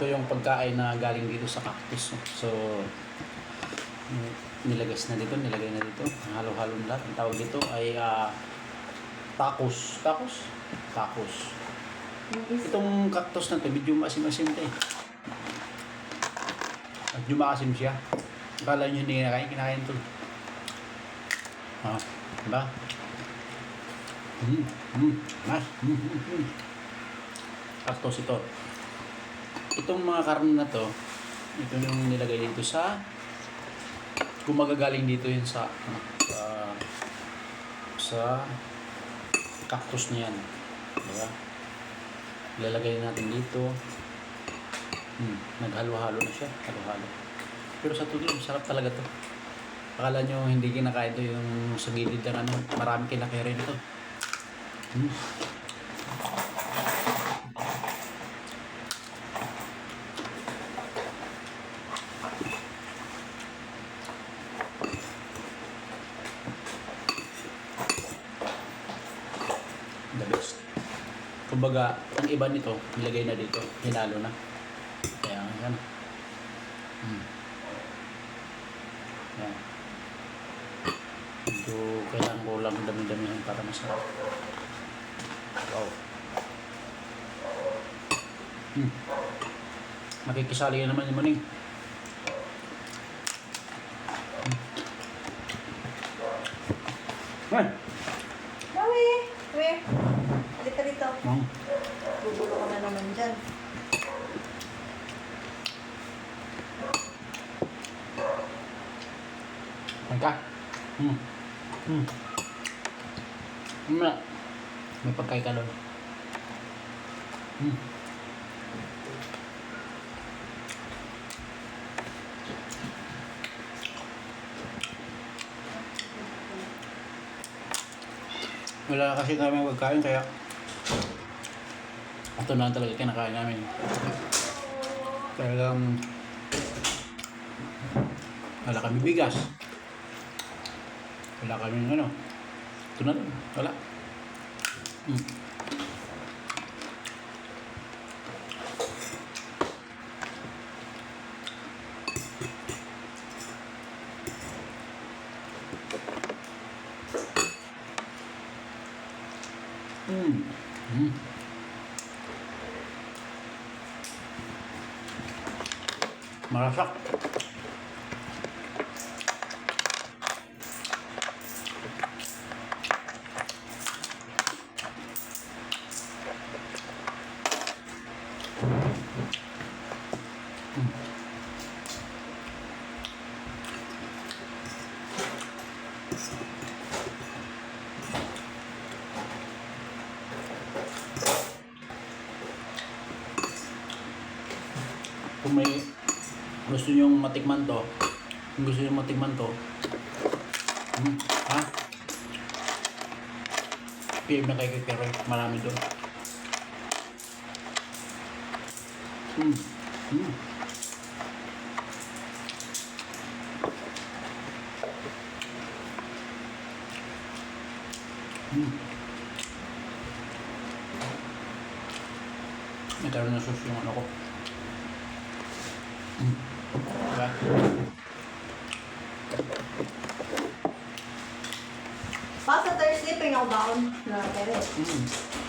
Ito yung pagkain na galing dito sa cactus. no? So, nilagas na dito, nilagay na dito. Halo-halo na lahat. Ang tawag dito ay ah, tacos. Tacos? Tacos. Itong cactus na to, medyo maasim-asim to eh. At maasim siya. Akala nyo hindi kinakain, kinakain to. Ah, diba? Mm, mm, mas. Mm, mm, mm. Cactus ito. Itong mga karne na to, ito yung nilagay dito sa kung magagaling dito yun sa ano, sa cactus na yan. Diba? Ilalagay natin dito. Hmm, naghalo-halo na siya. Halo-halo. Pero sa tuloy, sarap talaga to. Akala nyo hindi kinakain to yung sa gilid ng ano, marami kinakain rin ito. Hmm. Kumbaga, ang iba nito, nilagay na dito, hinalo na. Kaya, yan. Hmm. Yan. Medyo kailangan ko lang dami-damihan para masarap. Wow. Hmm. Makikisali na naman yung maning. Hmm. Eh, Mawi! Mawi! Mang. Gugulo ko na naman dyan. Kain ka. Hmm. Hmm. Hmm. na. May pagkain ka doon. Hmm. Wala kasi kami pagkain kaya ito na talaga kinakain namin. Talagang wala kami bigas. Wala kami ano. Ito na lang. Wala. Hmm. Hmm. Hmm. Marasak. Kung may gusto nyo matikman to, kung gusto nyo matikman to, hmm, ha? PM na kay Kikeroy, marami doon. Hmm. Hmm. Hmm. Nagkaroon na sauce yung ano ko. Hmm. Diba? Pa sa Thursday, pengaw baon na Teres. Hmm.